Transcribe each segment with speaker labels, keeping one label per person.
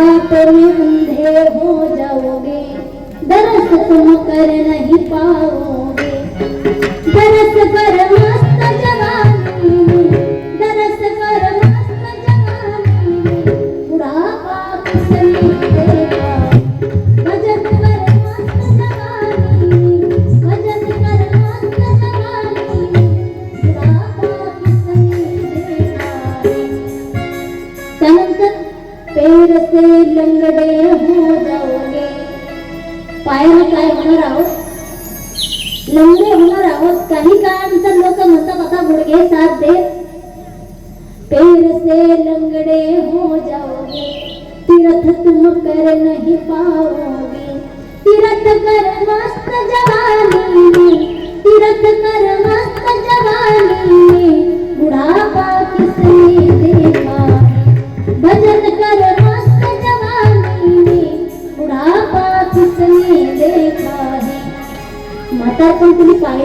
Speaker 1: आप में अंधे हो जाओगे. दरस तुम कर नहीं पाओगे.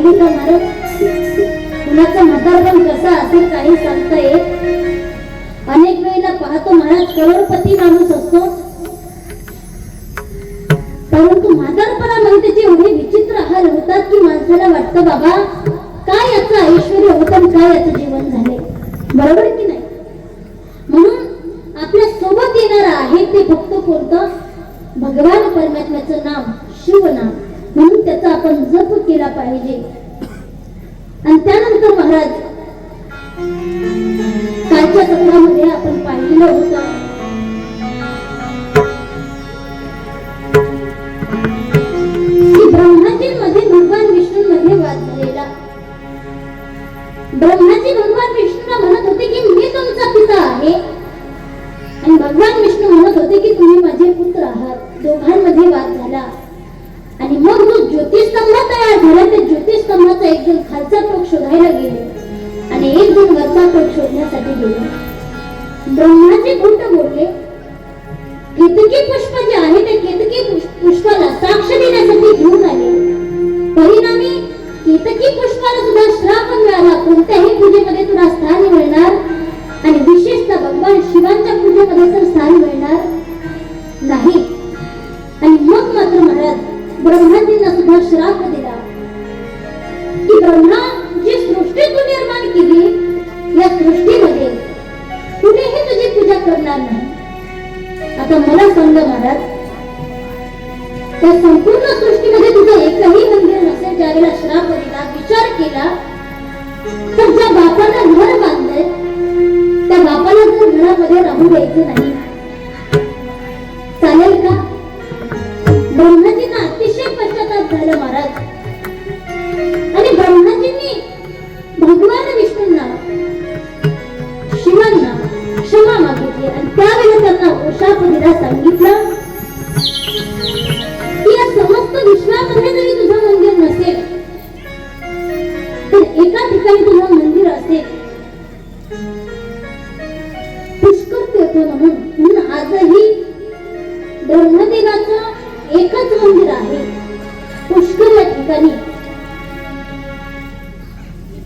Speaker 1: तुम्ही पाहिले का महाराज कुणाचं म्हातारपण कसं असेल काही सांगता येत? अनेक वेळेला पाहतो महाराज करोडपती माणूस असतो. परंतु म्हातारपणामध्ये जे एवढे विचित्र आहार होतात की माणसाला वाटतं बाबा काय याचं ऐश्वर होतं काय याचं जीवन झाले? बरोबर की नाही म्हणून आपल्यासोबत येणार आहे ते फक्त कोणतं भगवान परमात्म्याचं नाम शिवनाम म्हणून त्याचा आपण जप केला पाहिजे. आता मला सांगा महाराज. त्या संपूर्ण सृष्टीमध्ये तुझं एकही मंदिर नसेल ज्यावेळेला श्राप दिला विचार केला तर ज्या बापाला घर बांधलंय त्या बापाला जर घरामध्ये राहू द्यायचं नाही. चालेल का? ब्रह्माजींना अतिशय पश्चाताप झालं महाराज. सांगितलं? की या समस्त विश्वामध्ये जरी तुझं मंदिर नसेल तर एका ठिकाणी तुझं मंदिर असेल. पुष्कर तीर्थ म्हणून म्हणून आजही ब्रह्मदेवाचं एकच मंदिर आहे. पुष्कर या ठिकाणी.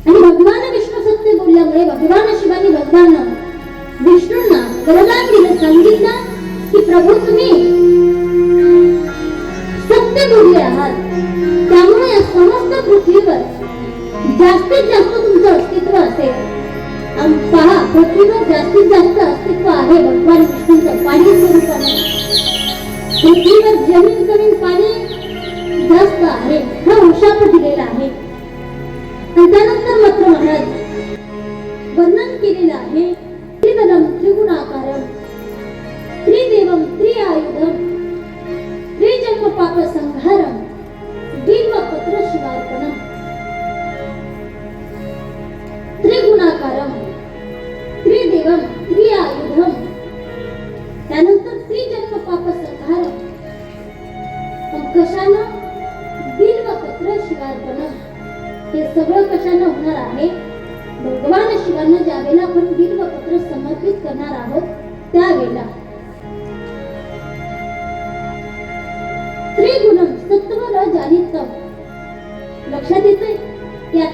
Speaker 1: आणि भगवान विष्णू सत्य बोलल्यामुळे भगवान शिवानी भगवान प्रभू तुम्ही? सत्य बोलले आहात. त्यामुळे या समस्त पृथ्वीवर जास्तीत जास्त तुमचं अस्तित्व असेल. पहा पृथ्वीवर जास्तीत जास्त अस्तित्व आहे भगवान विष्णूचं. पाणी स्वरूपाने पृथ्वीवर जमीन मग कशानं बिल्वपत्र शिवार्पणम हे सगळं कशानं होणार आहे? भगवान शिवांना ज्यावेळेला आपण बिल्वपत्र समर्पित करणार आहोत त्यावेळेला. त्रिगुणम सत्व रज आणि तम लक्षात येते या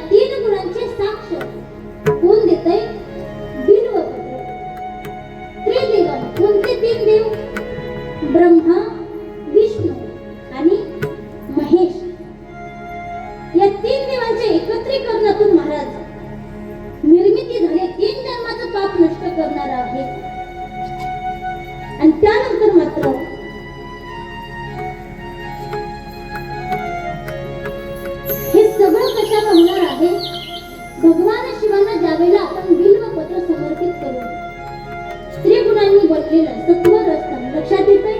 Speaker 1: त्रिगुणांनी बनलेलं सत्वर असतं. लक्षात येतंय?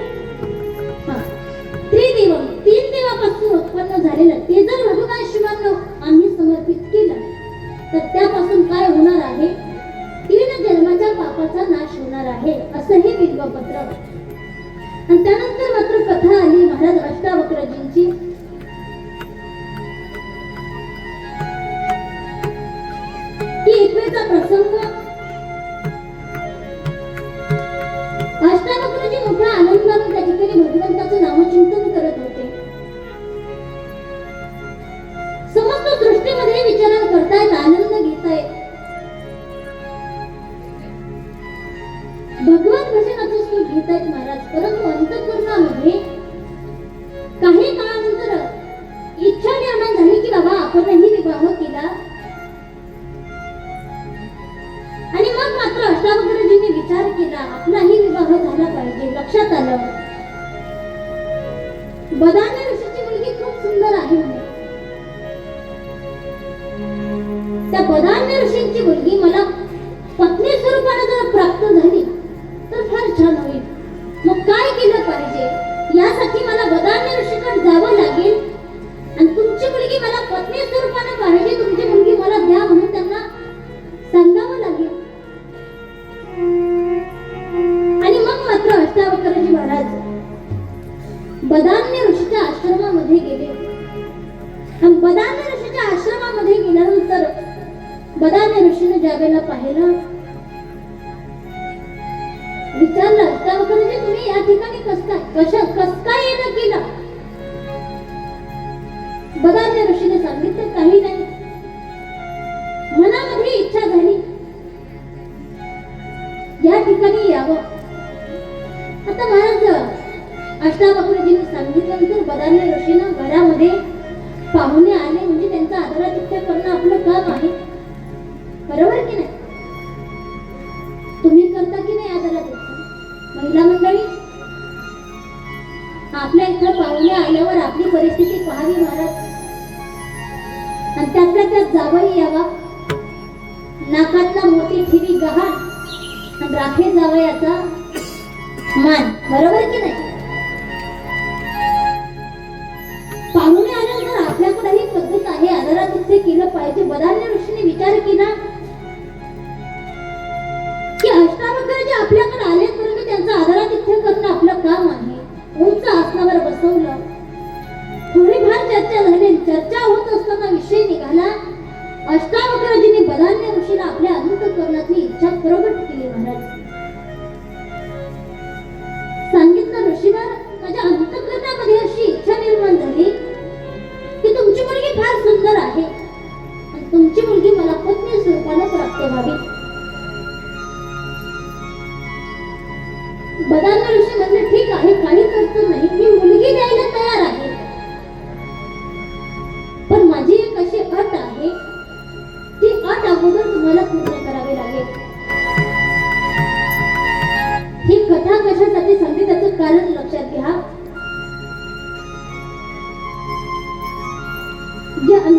Speaker 1: हा. त्रिदेवम तीन देवापासून उत्पन्न झालेलं ते जर भगवान शिवांना आम्ही समर्पित केलं. तर त्यापासून काय होणार आहे? तीन जन्माच्या पापाचा नाश होणार आहे असं हे बिल्वपत्र आणि त्यानंतर मात्र कथा आली महाराज अष्टावक्रजींची. की एकवेळचा प्रसंग विवाह आणि मग मात्र अष्टावक्रजीने विचार केला. आपलाही विवाह झाला पाहिजे लक्षात आलं. बदाने ऋषीची मुलगी खूप सुंदर आहे म्हणे. त्या बदामी ऋषींची मुलगी मला पत्नी स्वरूपाने जर प्राप्त झाली येणं केलं बदान्य ऋषीने सांगितलं काही नाही. मनामध्ये इच्छा झाली. या ठिकाणी यावं. आता महाराज सांगितलं सांगितल्यानंतर बदान्य ऋषीनं घरामध्ये पाहुणे आले म्हणजे त्यांचा आदरातिथ्य करणं आपलं काम आहे. बरोबर की नाही? आपल्या इथं पाहुणे आल्यावर आपली परिस्थिती पाहावी महाराज. आणि त्यातल्या त्यात जावई यावा. नाकातला मोठी ठिवी गहाण. आणि राखे जावयाचा मान. बरोबर की नाही? पाहुणे आल्यानंतर आपल्याकडे ही पद्धत आहे. आदरातिथ्य केलं पाहिजे. बदान्य ऋषीने विचार केला की अष्टावक्र जे आपल्याकडे आले करून त्यांचा आदरा तिथे करणं आपलं काम आहे. आसनावर बसवलं. थोडीफार चर्चा झाली चर्चा होत असताना विषय निघाला. अष्टावक्रजीने बदान्य ऋषीला आपल्या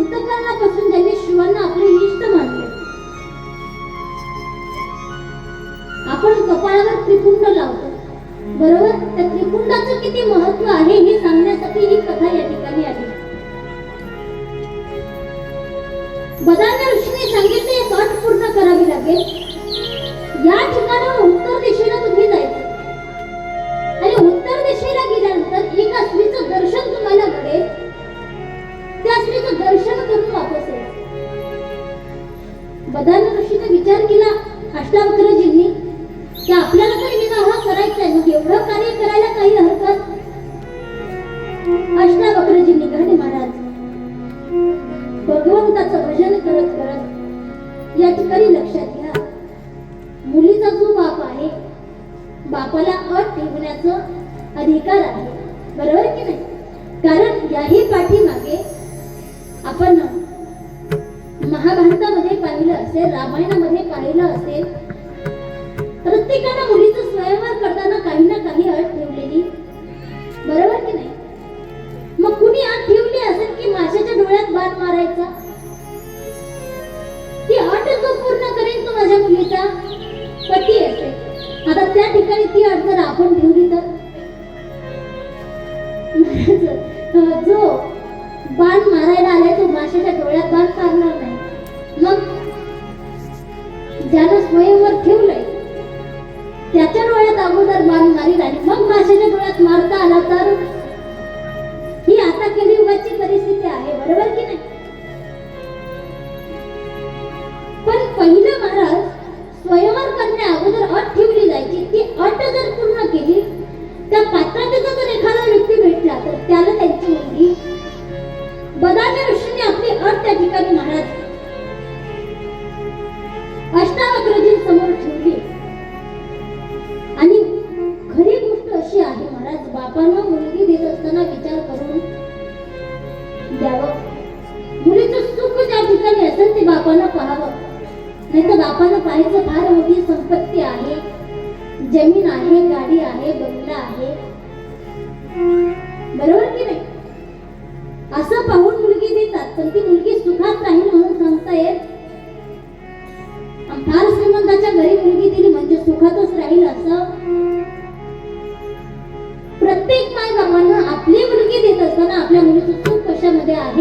Speaker 1: जे अंतकरणापासून ज्यांनी शिवांना आपले इष्ट मानले. आपण कपाळावर त्रिपुंड लावतो. बरोबर? त्या त्रिपुंडाचं किती महत्त्व आहे हे सांगण्यासाठी ही कथा या ठिकाणी आली. बदान्य ऋषीने सांगितले एक अट पूर्ण करावी लागेल. या ठिकाणाहून विचार केला अष्टावक्रजींनी की आपल्याला तर विवाह करायचा आहे मग एवढं कार्य करायला काही हरकत अष्टावक्रजींनी निघाले महाराज भगवंताचं भजन करत करत या ठिकाणी लक्षात घ्या. मुलीचा जो बाप आहे बापाला अट ठेवण्याचं अधिकार आहे. बरोबर की नाही? कारण याही पाठीमागे आपण महाभारतामध्ये पाहिलं असेल रामायणामध्ये पाहिलं असेल प्रत्येकानं मुलीचं स्वयंवर करताना काही ना काही अट ठेवलेली. बरोबर की नाही? मग कुणी अट ठेवली असेल की माशाच्या डोळ्यात बाण मारायचा? ती अट जो पूर्ण करेल तो माझ्या मुलीचा पती असेल. आता त्या ठिकाणी ती अट जर आपण ठेवली तर? जो बाण मारायला आलाय तो माशाच्या डोळ्यात बाण मारणार नाही. मग ज्यानं स्वयंवर ठेवलंय त्याच्या डोळ्यात अगोदर बाण मारील आणि मग माशाच्या डोळ्यात मारता आला तर? ही आता कलियुगाची परिस्थिती आहे बरोबर की नाही?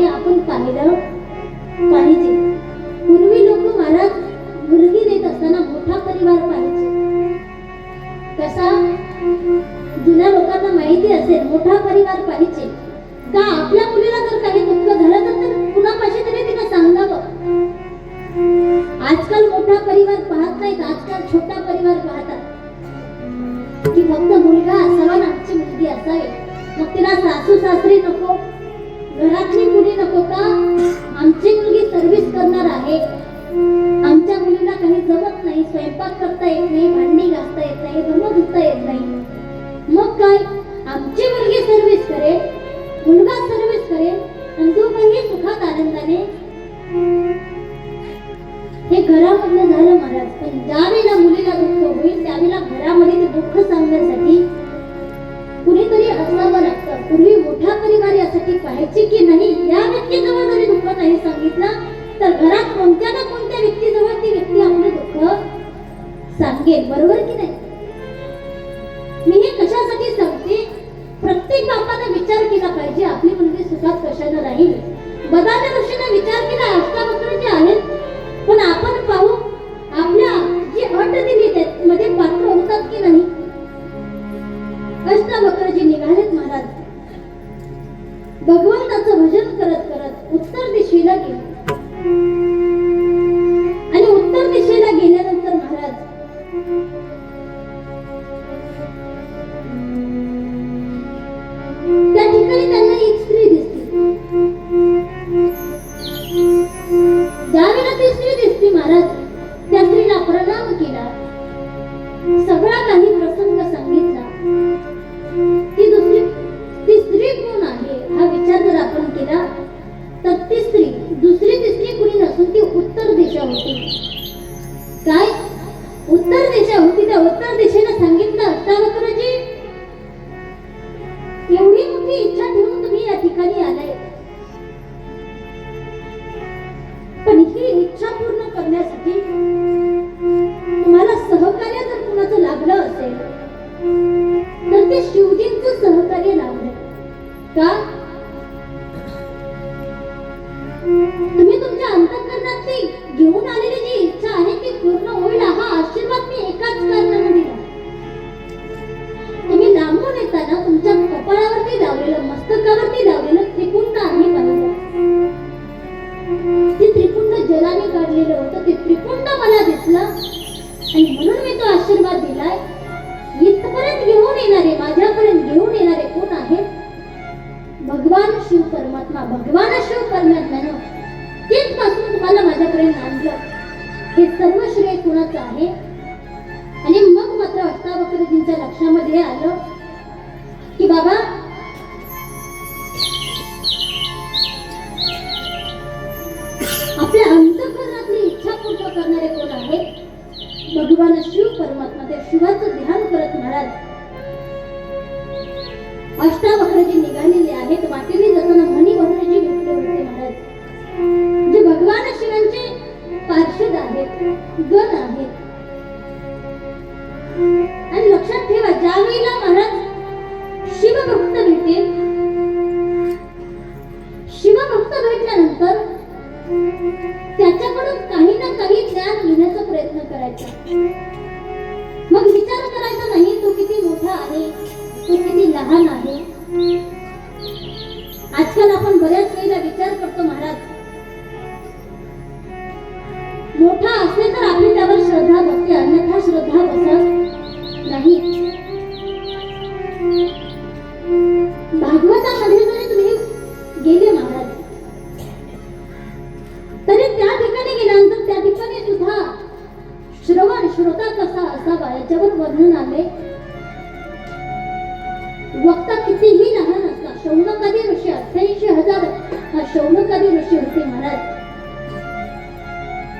Speaker 1: आपण पाहिलं पाहिजे. पूर्वी लोक महाराज मुलगी देत असताना मोठा परिवार पाहिजे कसा जुन्या लोकांना माहिती असेल मोठा परिवार पाहिजे. का आपल्या मुलीला जर काही दुःख झालं तर तर कुणापाशी तरी तिनं सांगावं. आजकाल मोठा परिवार पाहत नाहीत आजकाल छोटा परिवार पाहतात. की फक्त मुलगा असावा ना आमची मुलगी असावी. मग तिला सासू सासरी नको घरातली मुली नको का? आमची मुलगी सर्व्हिस करणार आहे. आमच्या मुलीला काही जमत नाही स्वयंपाक करता येत नाही भांडी घासता येत नाही धुणं धुता येत नाही. मग काय? आमची मुलगी सर्व्हिस करेल मुलगा सर्व्हिस करेल आणि दोघंही सुखात आनंदाने. हे घरामधलं झालं महाराज. पण ज्या वेळेला मुलीला दुःख होईल त्यावेळेला घरामध्ये ते दुःख सांगण्यासाठी सांगेल बरोबर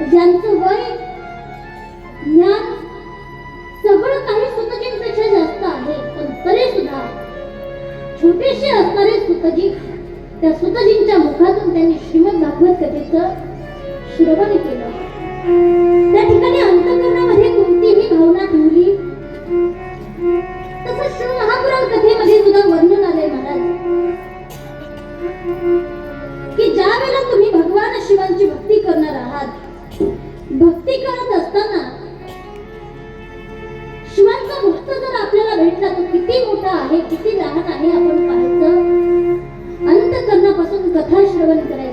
Speaker 1: ज्यांचं वय ज्ञान सगळं काही सुतजींपेक्षा जास्त आहे पण तरी सुद्धा छोटेसे असणारे सुतजी त्या सुतजींच्या मुखातून त्यांनी श्रीमद भागवत कथेचं श्रवण केलं. त्या ठिकाणी अंतकरणामध्ये कोणतीही भावना ठेवली आहे किती लहान आहे आपण पाहायचं. अंतकरणापासून कथा श्रवण करायचं.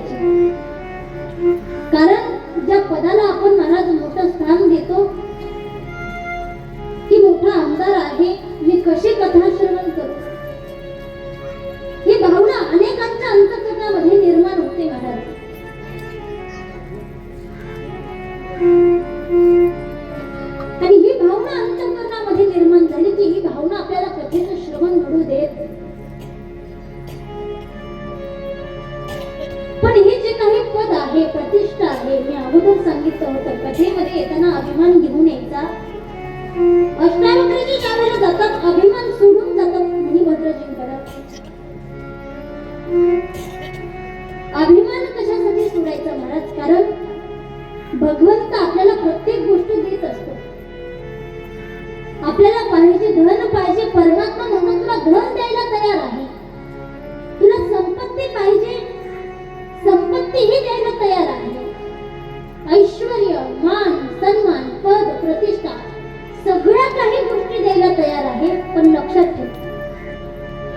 Speaker 1: मी द्यायला तयार आहे पण लक्षात ठेव.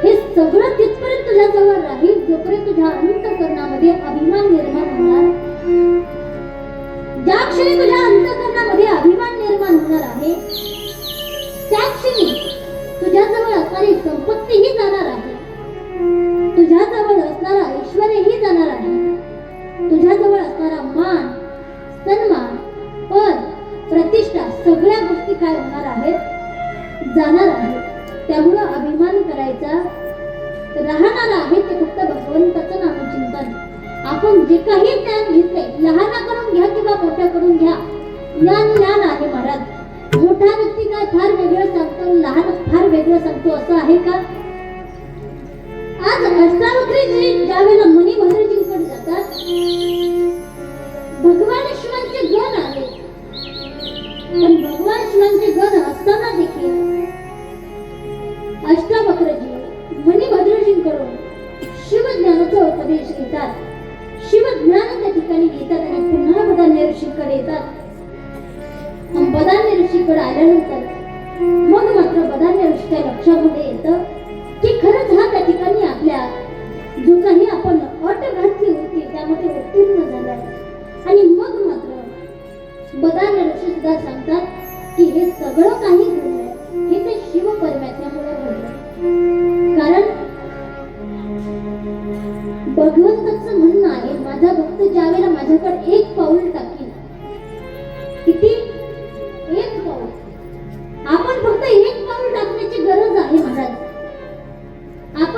Speaker 1: हे सगळं तिथपर्यंत तुझ्या जवळ राहील जोपर्यंत तुझ्या अंतकरणामध्ये अभिमान निर्माण होणार ज्या क्षणी तुझ्या अंतकरणामध्ये अभिमान निर्माण होणार आहे त्या क्षणी तुझ्याजवळ असणारी संपत्तीही जाणार आहे. तुझ्याजवळ असणारा ऐश्वरही जाणार आहे. तुझ्याजवळ असणारा मान सन्मान पद प्रतिष्ठा सगळ्या गोष्टी काय होणार आहेत? जाणार आहे. त्यामुळं अभिमान करायचा राहणार आहे ते फक्त भगवंताचं नामचिंतन. आपण जे काही ज्ञान घेतले लहाना करून घ्या किंवा मोठ्या करून घ्या ज्ञान ज्ञान आहे महाराज. मोठा व्यक्ती काय फार वेगळं सांगतो लहान फार वेगळं सांगतो असं आहे का? आज अष्टावक्री ज्यावेळेला मनी महाराजींकडे जातात भगवान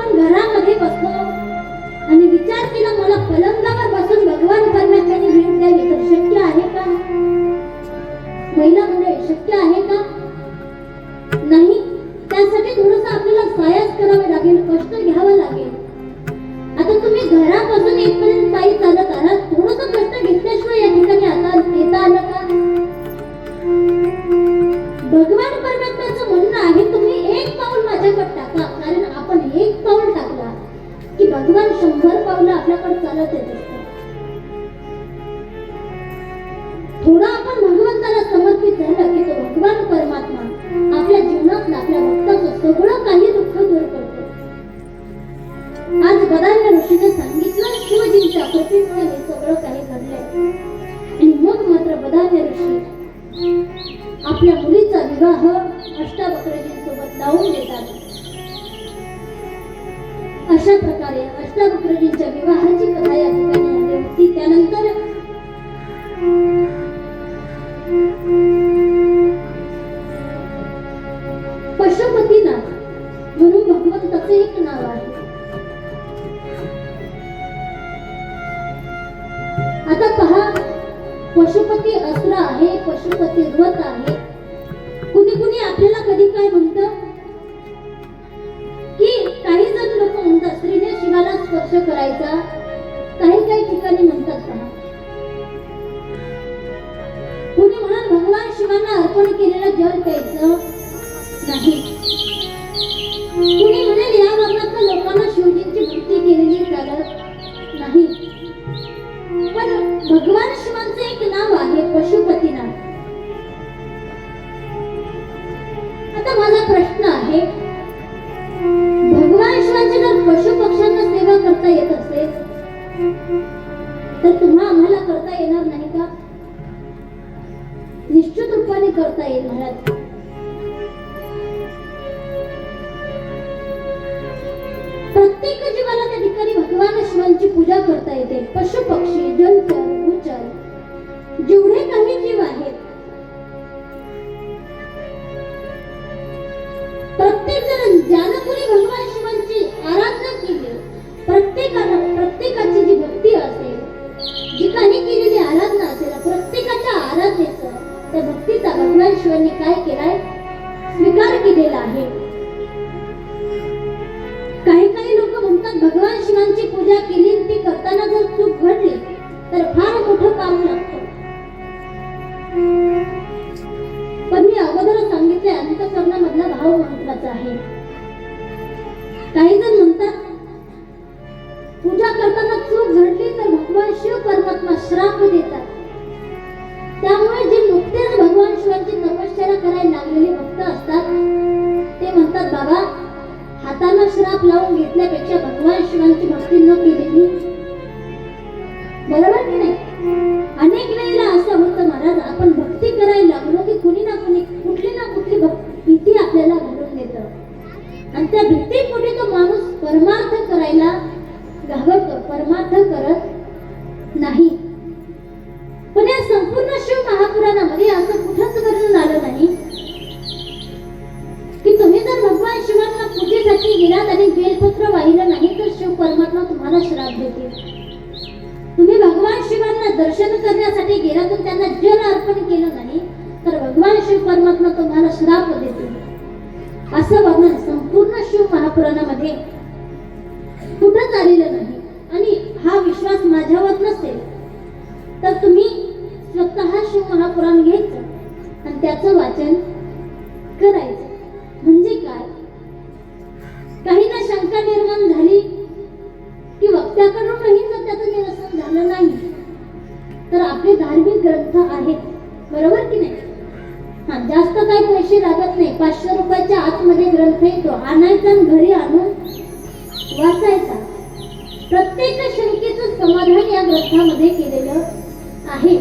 Speaker 1: आपण घरामध्ये बसलो. आणि विचार केला मला पलंगावर बसून भगवान परमेश्वराने भेट द्यावी तर शक्य आहे का? महिला म्हणजे शक्य आहे का? नाही. त्यासाठी थोडस आपल्याला सायास करावे लागेल कष्ट मुलीचा विवाह अष्टावक्रजींसोबत लावून देतात. अशा प्रकारे अष्टावक्रजींच्या विवाहाची कथा या ठिकाणी आली होती. त्यानंतर भगवान शिवांचं एक नाव आहे पशुपती फक्त भगवान शिवांची पूजा केली ती करताना जर चूक घडली तर फार मोठं काम लागतं. पण मी अगोदरच सांगितले अंतकरणामधला भाव महत्त्वाचा आहे. काही जण म्हणतात पूजा करताना चूक घडली तर भगवान शिव परमात्मा श्राप देतात. त्यामुळे जे नुकतेच भगवान शिवाची तपश्चर्या करायला लागलेले भक्त असतात ते म्हणतात बाबा श्राप लावून घेतल्यापेक्षा भगवान शिवांची भक्ती न केलेली बरोबर की नाही. समाधान या ग्रंथामध्ये केलेलं आहे.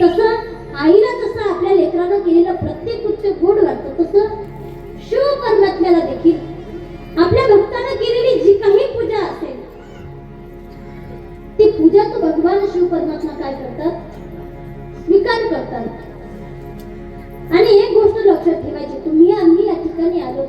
Speaker 1: तसं आईला तसं आपल्या लेकरानं केलेलं प्रत्येक उच्च गोड वाटतं तसं शिव परमात्म्याला देखील. आपल्या भक्तानं केलेली जी काही पूजा असेल ती पूजा तो भगवान शिव परमात्मा काय करतात? स्वीकार करतात. आणि एक गोष्ट लक्षात ठेवायची तुम्ही आम्ही या ठिकाणी आलो.